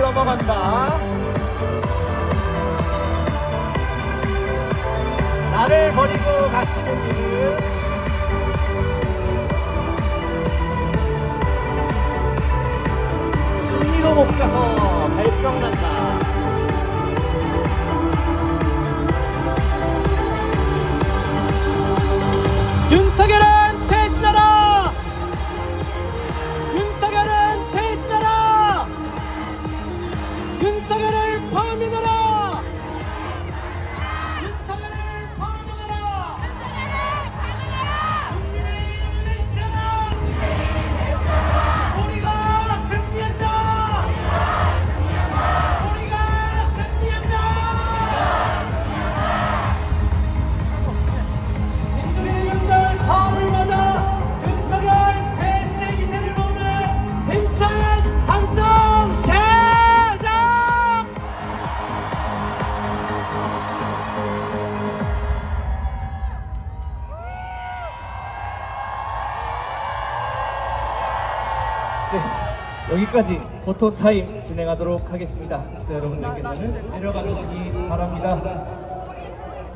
넘어간다. 나를 버리고 가시는 이들. 심리도 못 가서 발병 난다. 윤석 네, 여기까지 포토타임 진행하도록 하겠습니다. 그래서 여러분들께서는 내려가 주시기 바랍니다.